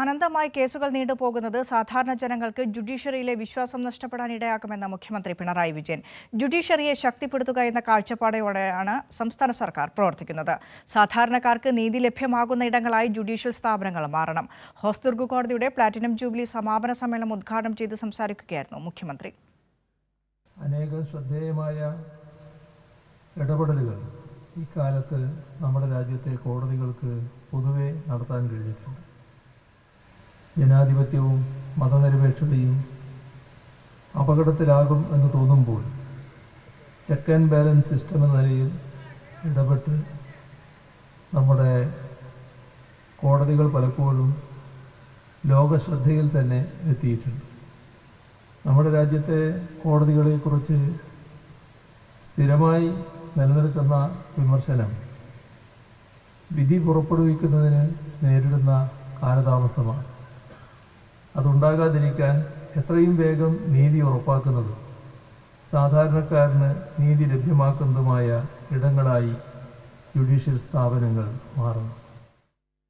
അനന്തമായി കേസുകൾ നീണ്ടുപോകുന്നത് സാധാരണ ജനങ്ങൾക്ക് ജുഡീഷ്യറിയിലെ വിശ്വാസം നഷ്ടപ്പെടാൻ ഇടയാക്കുമെന്ന മുഖ്യമന്ത്രി പിണറായി വിജയൻ. ജുഡീഷ്യറിയെ ശക്തിപ്പെടുത്തുക എന്ന കാഴ്ചപ്പാടോടെയാണ് സംസ്ഥാന സർക്കാർ പ്രവർത്തിക്കുന്നത്. സാധാരണക്കാർക്ക് നീതി ലഭ്യമാകുന്ന ഇടങ്ങളായി ജുഡീഷ്യൽ സ്ഥാപനങ്ങൾ മാറണം. ഹോസ്ദുർഗ് കോടതിയുടെ പ്ലാറ്റിനം ജൂബിലി സമാപന സമ്മേളനം ഉദ്ഘാടനം ചെയ്ത് സംസാരിക്കുകയായിരുന്നു മുഖ്യമന്ത്രി. ശ്രദ്ധേയമായ ഇടപെടലുകൾ ഇക്കാലത്ത് നമ്മുടെ രാജ്യത്തെ കോടതികൾക്ക് പൊതുവെ നടത്താൻ കഴിഞ്ഞിട്ടുണ്ട്. ജനാധിപത്യവും മതനിരപേക്ഷതയും അപകടത്തിലാകും എന്ന് തോന്നുമ്പോൾ ചെക്ക് ആൻഡ് ബാലൻസ് സിസ്റ്റം എന്ന നിലയിൽ ഇടപെട്ട് നമ്മുടെ കോടതികൾ പലപ്പോഴും ലോകശ്രദ്ധയിൽ തന്നെ എത്തിയിട്ടുണ്ട്. നമ്മുടെ രാജ്യത്തെ കോടതികളെക്കുറിച്ച് സ്ഥിരമായി നിലനിൽക്കുന്ന വിമർശനം വിധി പുറപ്പെടുവിക്കുന്നതിന് നേരിടുന്ന കാലതാമസമാണ്. അതുണ്ടാകാതിരിക്കാൻ എത്രയും വേഗം നീതി ഉറപ്പാക്കുന്നതും. സാധാരണക്കാരന് നീതി ലഭ്യമാക്കുന്നതുമായ ഇടങ്ങളായി ജുഡീഷ്യൽ സ്ഥാപനങ്ങൾ മാറുന്നു.